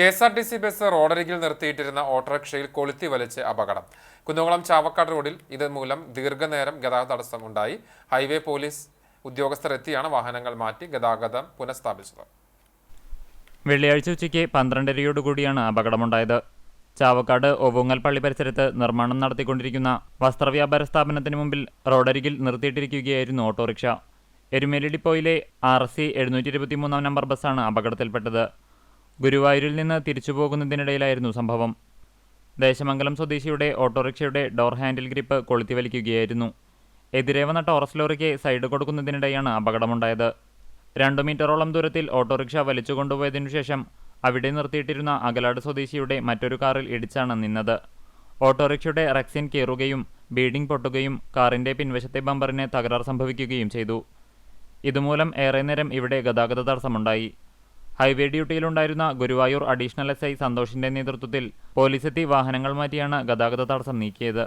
K S R T C bus റോഡരികിൽ നിർത്തിയിട്ടിരുന്ന ഓട്ടോറിക്ഷയിൽ കൊളുത്തി വലിച്ച് അപകടം. കുന്നംകുളം ചാവക്കാട് റോഡിൽ ഇത് മൂലം ദീർഘനേരം ഗതാഗത തടസ്സം ഉണ്ടായി. ഹൈവേ പോലീസ് ഉദ്യോഗസ്ഥർ എത്തിയാണ് വാഹനങ്ങൾ മാറ്റി ഗതാഗതം പുനഃസ്ഥാപിച്ചത്. വെള്ളിയാഴ്ച ഉച്ചയ്ക്ക് പന്ത്രണ്ടരയോടുകൂടിയാണ് അപകടമുണ്ടായത്. ചാവക്കാട് ഒവുങ്ങൽ പള്ളി പരിസരത്ത് നിർമ്മാണം നടത്തിക്കൊണ്ടിരിക്കുന്ന വസ്ത്രവ്യാപാര സ്ഥാപനത്തിന് മുമ്പിൽ റോഡരികിൽ നിർത്തിയിട്ടിരിക്കുകയായിരുന്നു ഓട്ടോറിക്ഷ. എരുമേലി ഡിപ്പോയിലെ ആർ സി എഴുന്നൂറ്റി ഇരുപത്തിമൂന്നാം നമ്പർ ബസ്സാണ് അപകടത്തിൽപ്പെട്ടത്. ഗുരുവായൂരിൽ നിന്ന് തിരിച്ചു പോകുന്നതിനിടയിലായിരുന്നു സംഭവം. ദേശമംഗലം സ്വദേശിയുടെ ഓട്ടോറിക്ഷയുടെ ഡോർ ഹാൻഡിൽ ഗ്രിപ്പ് കൊളുത്തി വലിക്കുകയായിരുന്നു എതിരെ വന്ന ടോറസ് ലോറിക്ക് സൈഡ് കൊടുക്കുന്നതിനിടെയാണ് അപകടമുണ്ടായത്. രണ്ടു മീറ്ററോളം ദൂരത്തിൽ ഓട്ടോറിക്ഷ വലിച്ചു കൊണ്ടുപോയതിനു ശേഷം അവിടെ നിർത്തിയിട്ടിരുന്ന അകലാട് സ്വദേശിയുടെ മറ്റൊരു കാറിൽ ഇടിച്ചാണ് നിന്നത്. ഓട്ടോറിക്ഷയുടെ റക്സിൻ കീറുകയും ബീഡിംഗ് പൊട്ടുകയും കാറിന്റെ പിൻവശത്തെ ബമ്പറിന് തകരാർ സംഭവിക്കുകയും ചെയ്തു. ഇതുമൂലം ഏറെ നേരം ഇവിടെ ഗതാഗത തടസ്സമുണ്ടായി. ഹൈവേ ഡ്യൂട്ടിയിലുണ്ടായിരുന്ന ഗുരുവായൂർ അഡീഷണൽ എസ് ഐ സന്തോഷിന്റെ നേതൃത്വത്തിൽ പോലീസെത്തി വാഹനങ്ങൾ മാറ്റിയാണ് ഗതാഗത തടസ്സം നീക്കിയത്.